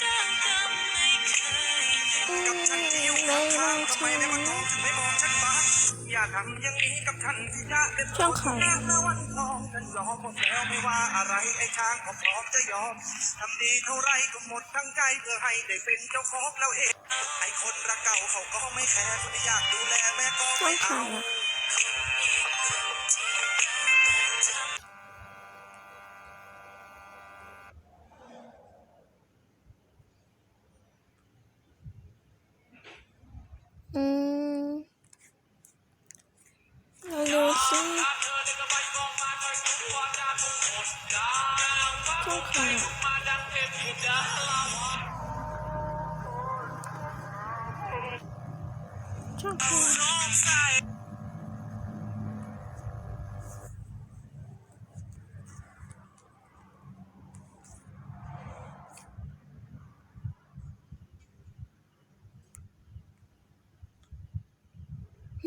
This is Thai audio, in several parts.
ช่าทำอย่ายช่องใครเมื่อวันทองฉันยอมหมดแล้วไม่ว่าอะไรไอ้ช้างก็พร้อมจะยอมทำดีเท่าไรก็หมดทั้งใจเพื่อให้ได้เป็นเจ้าของแล้วเองไอ้คนรักเก่าเขาก็ไม่แคร์คนที่อยากดูแลแม่ก็ไม่เอา ใน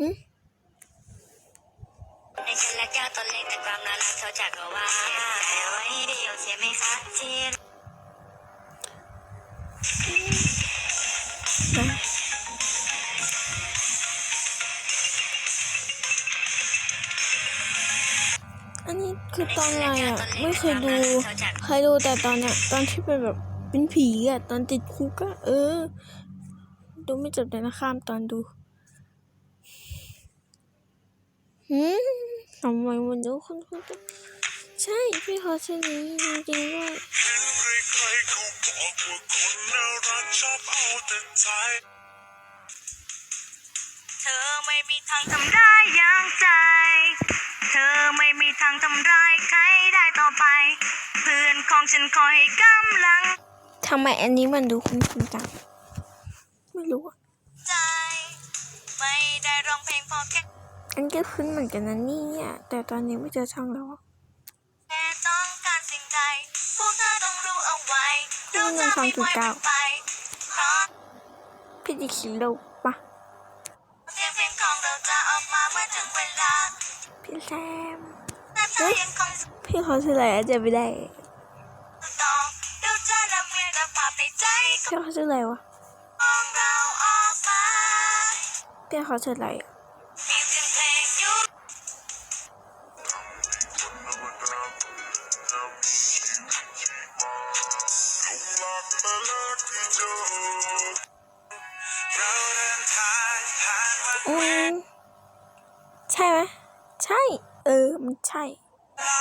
ฉันและเจ้าตัวเล็กแต่ความน่ารักเท่าจักรวาลแต่ไว้เดียวเสียไหมคะที่อันนี้คือตอนอะไรอะ ไม่เคยดูเคยดูแต่ตอนเนี้ยตอนที่เป็นแบบเป็นผีอะ ตอนติดคุกอะ เออ ดูไม่จบเลยนะข้ามตอนดู หืมทำไมมันเยอะคนคนจะใช่พี่เขาชื่อนี้จริงๆด้วยเห็นใครๆเขาบอกว่าคนน่ารักชอบเอาแต่ใจเธอไม่มีทางทำร้ายอย่างใจ เธอไม่มีทางทำร้ายใครได้ต่อไป เพื่อนของฉันคอยให้กำลังทำไมอันนี้มันดูคุ้นๆจังไม่รู้อะใจ ไม่ได้ร้องเพลงเพอแค่ อันก็คุ้นเหมือนกันนะเนี่ยแต่ตอนนี้ไม่เจอช่องแล้วอะแค่ต้องการสิ่งใดพวกเธอต้องรู้เอาไว้เราจะไม่ปล่อยมันไปเพราะพี่ดิคิโลปะเสียงเพลงของเราจะออกมาเมื่อถึงเวลาพี่แซมแต่เธอยังคงพี่เขาชื่ออะไรอะจะไม่ได้ต่อเราจะนำเรียนภาพในใจพี่เขาชื่ออะไรวะของเราออกมาพี่เขาชื่ออะไร ใช่ เออ มันใช่เวลา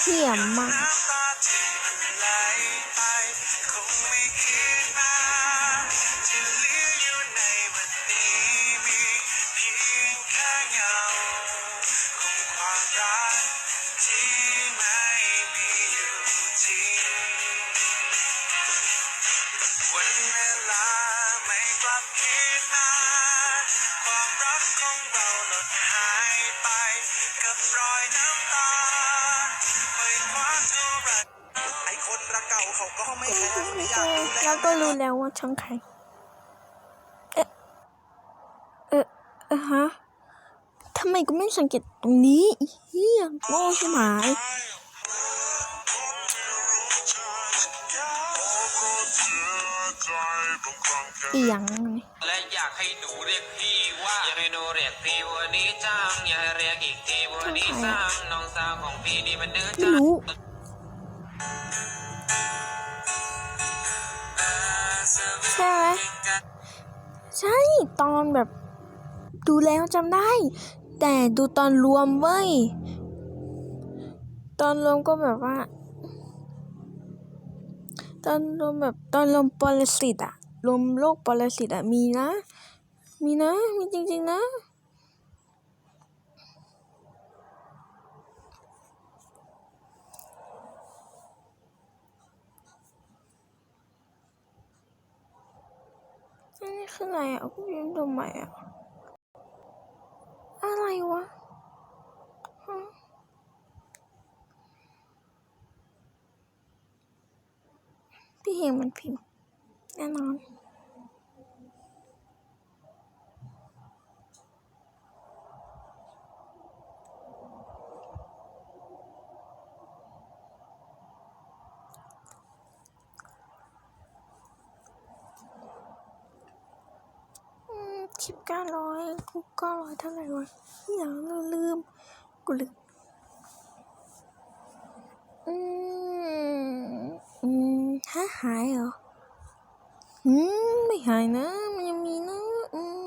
เที่ยมมาก แคร์คนที่อยากดูแลแล้วก็รู้แล้วว่าช่องใคร เอ๊ะเออเออฮะทำไมกูไม่สังเกตตรงนี้เฮียโง่ใช่ไหมอีหยังนี่และอยากให้หนูเรียกพี่ว่าอยาก พี่วันนี้จังอย่าเรียกอีกทีวันนี้ซ้ำน้องสาวของพี่นี่มันดื้อไม่จังรู้ใช่ไหมใช่ตอนแบบ ดูแล้วจำได้ แต่ดูตอนรวมเว้ย ตอนรวมก็แบบว่า ตอนรวมแบบตอนรวมปรสิตอะรวมโลกปรสิตอะมีนะ มีนะ มีจริงๆนะ นี่คืออะไรอะกูยังทำไมอะ อะไรวะฮะพี่เฮงมันพิมพ์แน่นอน สิบเก้าร้อยกูเก้าร้อยเท่าไหร่วะอย่างลืมกูลืมอืมอืมหาหายเหรออืมไม่หายนะ มันยังมีนะอืม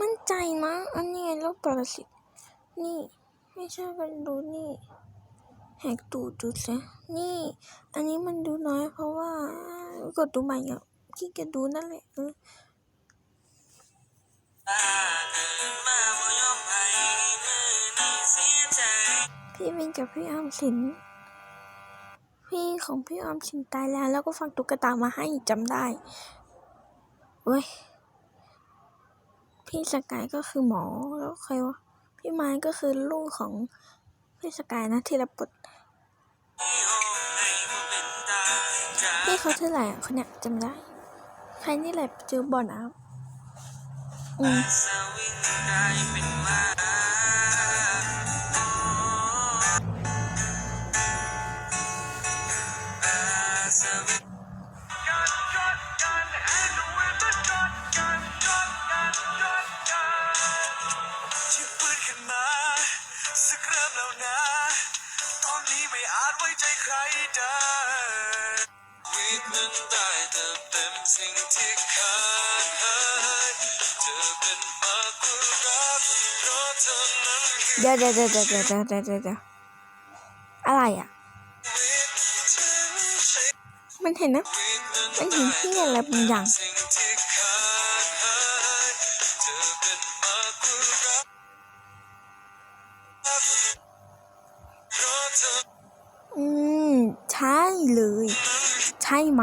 มั่นใจนะอันนี้ไงโรคปรสิตนี่ ไม่ใช่กันดูนี่แหกตูดดูซะนี่ อันนี้มันดูน้อยเพราะว่ากดดูใหม่อะขี้เกียจดูนั่นแหละ เออมาบ่ยอมไปมือนี้เสียใจพี่วินกับพี่ออมสิน พี่ของพี่ออมสินตายแล้ว แล้วก็ฝากตุ๊กตามาให้จำได้เว้ย พี่สกายก็คือหมอแล้วใครวะ พี่ไม้ก็คือลูกของพี่สกายนะที่รับทพี่เขาชื่ออะไรอะคนเนี้ยจำไม่ได้ ใครนี่แหละเจอบอนอะ อืม เดี๋ยวเดี๋ยวเดี๋ยวเดี๋ยวเดี๋ยวเดี๋อะไรอะ มันเห็นนะ มันเห็นที่อะไรบางอย่างอืม ใช่เลย ใช่ไหม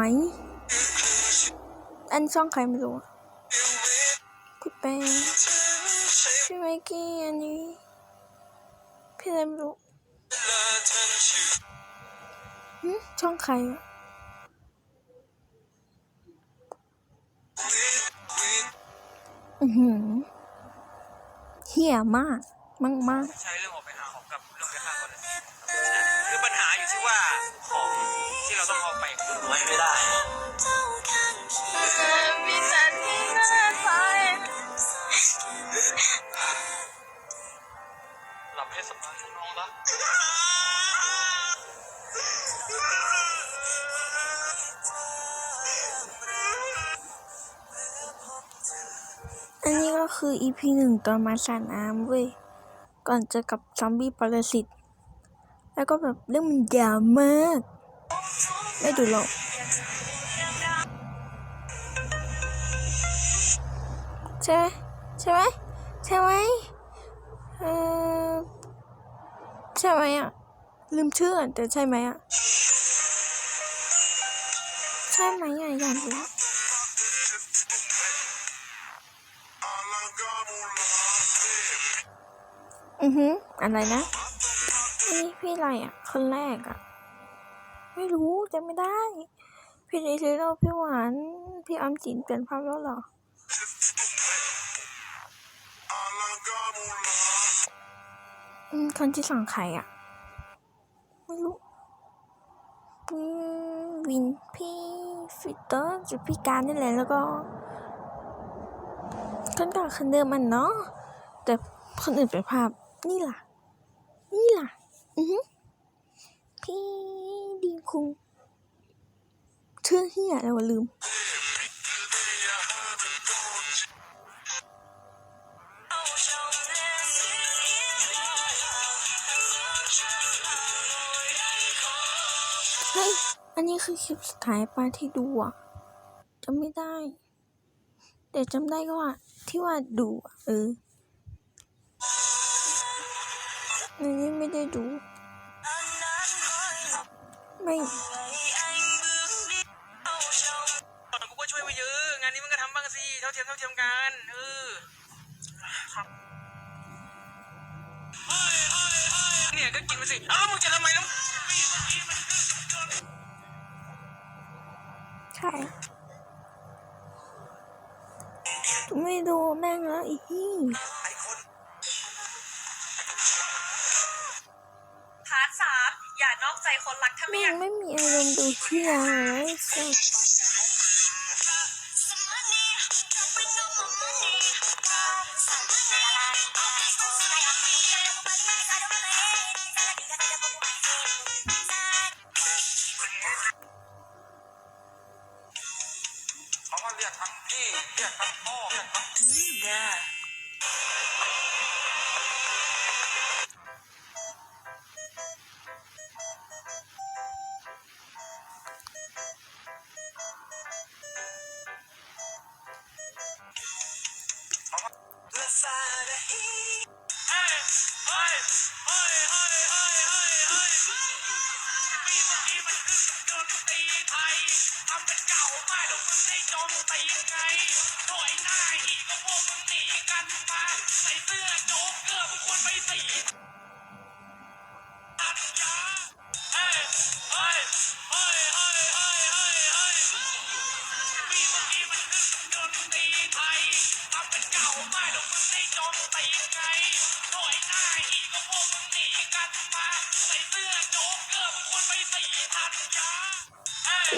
อันช่องใครไม่รู้คุณแป้งใช่ไหมกี้อันนี้ พี่อะไรไม่รู้และทั้งชีวิตหึช่องใครอะอือหือเหี้ยมาก มากมากใช้เรื่องออกไปหาของกับเรื่องไปฆ่าคนคือปัญหาอยู่ที่ว่าของที่เราต้องเอาไปไม่ไม่ได้ หลับให้สบายน้องรักอันนี้ก็คือ EP หนึ่งตอนมาสระน้ำเว้ย ก่อนเจอกับซอมบี้ปรสิต แล้วก็แบบเรื่องมันยาวมาก ไม่ดูหรอกใช่ไหมใช่ไหมใช่ไหมเออ ใช่ไหมอะ ลืมชื่อแต่ใช่ไหมอะ ใช่ไหมอะอยากรู้อือหืออะไรนะนี่พี่อะไรอะ คนแรกอะ ไม่รู้จำไม่ได้ พี่ดิลิโลพี่หวาน พี่ออมจินเปลี่ยนภาพแล้วเหรอ คนที่สั่งใครอะ ไม่รู้วินพี่ฟิเตอร์หรือพี่การนี่แหละแล้วก็คนเก่าคนเดิมมันเนาะแต่คนอื่นเป็นภาพนี่ล่ะ นี่ล่ะ อือหือพี่ดีคุงชื่อเฮียอะไรวะลืม เฮ้ย อันนี้คือคลิปสุดท้ายปาที่ดูอะจำไม่ได้ แต่จำได้ก็ว่าที่ว่าดูอะเอออันนี้ไม่ได้ดู ไม่กูก็ช่วยไปเยอะ งานนี้มันก็ทำบ้างสิ เท่าเทียมเท่าเทียมกันเออครับเนี่ยก็กินไปสิ เอ้ามึงจะทำไมน้ำ ใช่ไม่ดูแม่งแล้วอีกที่พาร์ทสามอย่านอกใจคนรักถ้าไม่แม่องยากไม่มีอารมณ์ดูเที่ยเลยสัส motherfucker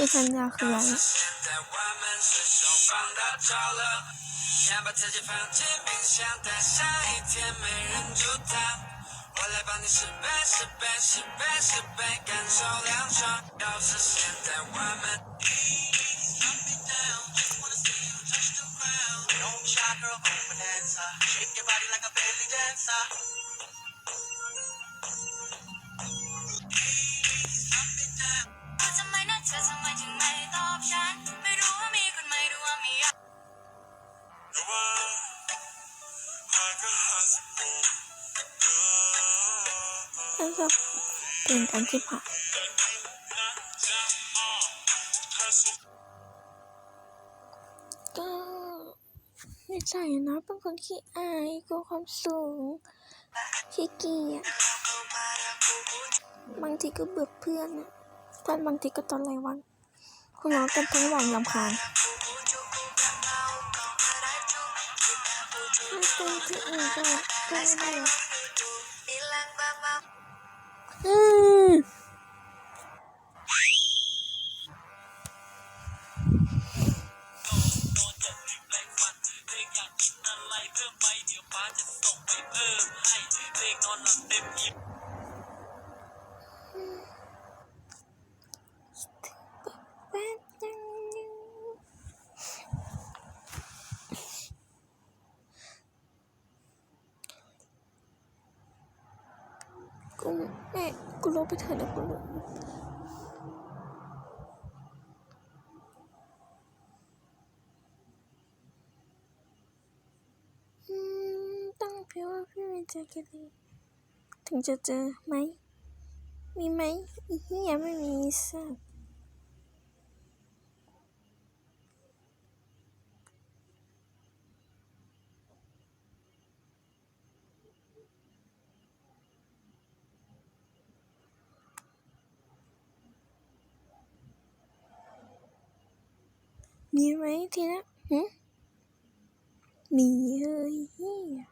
就是现在我们放大招了。把自己放进冰箱呆上一天没人阻挡我来帮你十倍十倍十倍十倍感受凉爽要是现在我们了 Don't shy girl, go bonanza. Shake your body like a belly dancer. ว่าทำไมนะเธอทำไมถึงไม่ตอบฉัน ไม่รู้ว่ามีคนไม่รู้ว่ามีอะไรฉันจะเปลี่ยนกันที่ผ่านก็ไม่ใช่นะเป็นคนขี้อายกลัวความสูงขี้เกียจบางทีก็เบื่อเพื่อนอะ ตอนบางทีก็ตอนรายวันคุณร้องกันทั้งวันลำคาญไม่เป็นที่อื่นก็ไม่ได้อืมแป๊บนึงกูแม่กูลบไปเถอะนะกูลบอืมต้อง พี่ว่าพี่เป็นเจอกันเลยถึงจะเจอไหม มีไหมอีเหี้ยไม่มีสักมีไหมทีละหึมีเฮ้ย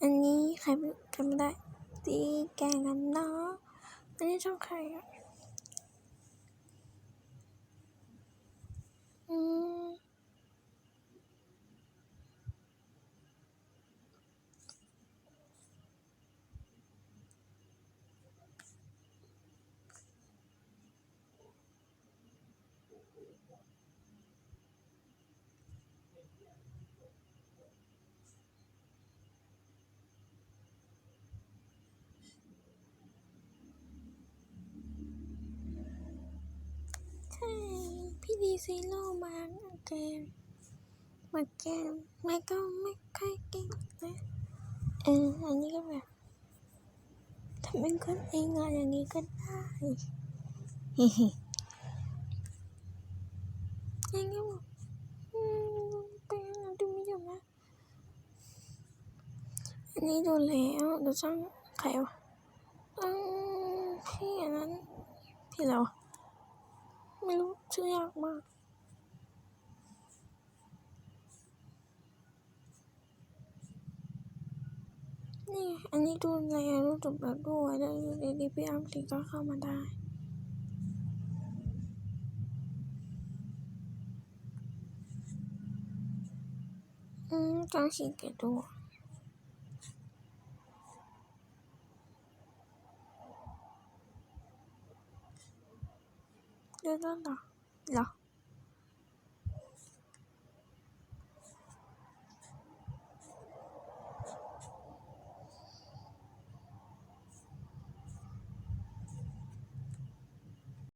อันนี้ใครไม่ใครไม่ได้ตีแกงกันเนาะอันนี้ชอบใครอะ อืมใช่พี่ ดีซีโร่มาแกงมาแกงไม่ก็ไม่ค่อยเก่งนะเอออันนี้ก็แบบทำเป็นคนเองอะอย่างนี้ก็ได้เฮ้เฮ้ยังไงบอกอืมเป็นอะไรดูไม่จบนะอันนี้ดูแล้วดูช่างใครวะอืมพี่อันนั้นพี่แล้ว ไม่รู้ชื่อยากมากนี่ อันนี้ดูแลรู้จบแล้วด้วยแล้วอยู่ดีพี่อัมติก็เข้ามาได้อืมต้องฉีดเกตดูเดี๋ย 在哪噔，呀